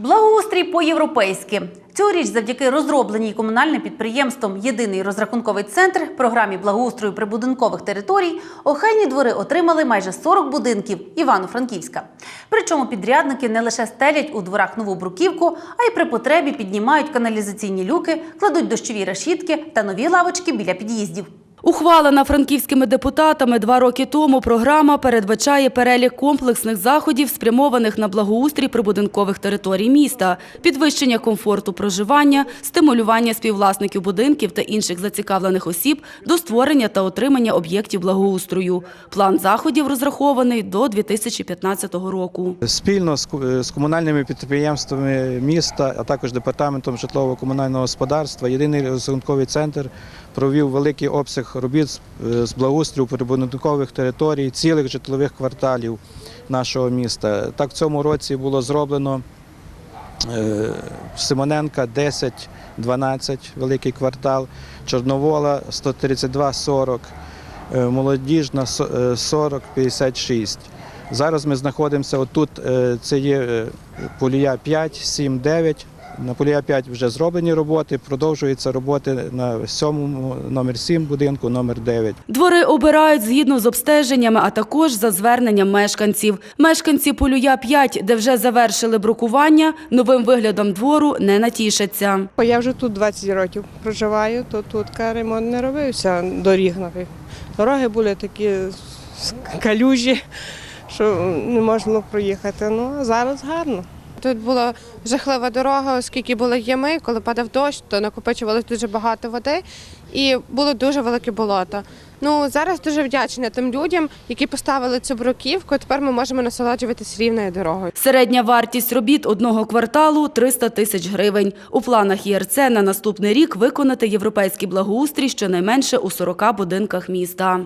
Благоустрій по-європейськи. Цьогоріч завдяки розробленій комунальним підприємством Єдиний розрахунковий центр програмі благоустрою прибудинкових територій охайні двори отримали майже 40 будинків Івано-Франківська. Причому підрядники не лише стелять у дворах нову бруківку, а й при потребі піднімають каналізаційні люки, кладуть дощові решітки та нові лавочки біля під'їздів. Ухвалена франківськими депутатами два роки тому програма передбачає перелік комплексних заходів, спрямованих на благоустрій прибудинкових територій міста, підвищення комфорту проживання, стимулювання співвласників будинків та інших зацікавлених осіб до створення та отримання об'єктів благоустрою. План заходів розрахований до 2015 року. Спільно е, з комунальними підприємствами міста, а також департаментом житлово-комунального господарства, єдиний розрахунковий центр провів великий обсяг робіт з- е, з благоустрою прибудинкових територій, цілих житлових кварталів нашого міста. Так в цьому році було зроблено е, Симоненка 10-12, великий квартал, Чорновола 132-40, е, Молодіжна е, 40-56. Зараз ми знаходимося отут, це є Полія 5, 7, 9. На Полія 5 вже зроблені роботи, продовжуються роботи на сьомому, номер 7 будинку, номер 9. Двори обирають згідно з обстеженнями, а також за зверненням мешканців. Мешканці Полюя 5, де вже завершили брукування, новим виглядом двору не натішаться. Я вже тут 20 років проживаю, то тут ремонт не робився доріг нових. Дороги були такі калюжі, що не можна проїхати. Ну а зараз гарно. Тут була жахлива дорога, оскільки були ями. Коли падав дощ, то накопичувалось дуже багато води і було дуже велике болото. Ну зараз дуже вдячна тим людям, які поставили цю бруківку. Тепер ми можемо насолоджуватись рівною дорогою. Середня вартість робіт одного кварталу – 300 тисяч гривень. У планах ЄРЦ на наступний рік виконати європейський благоустрій щонайменше у 40 будинках міста.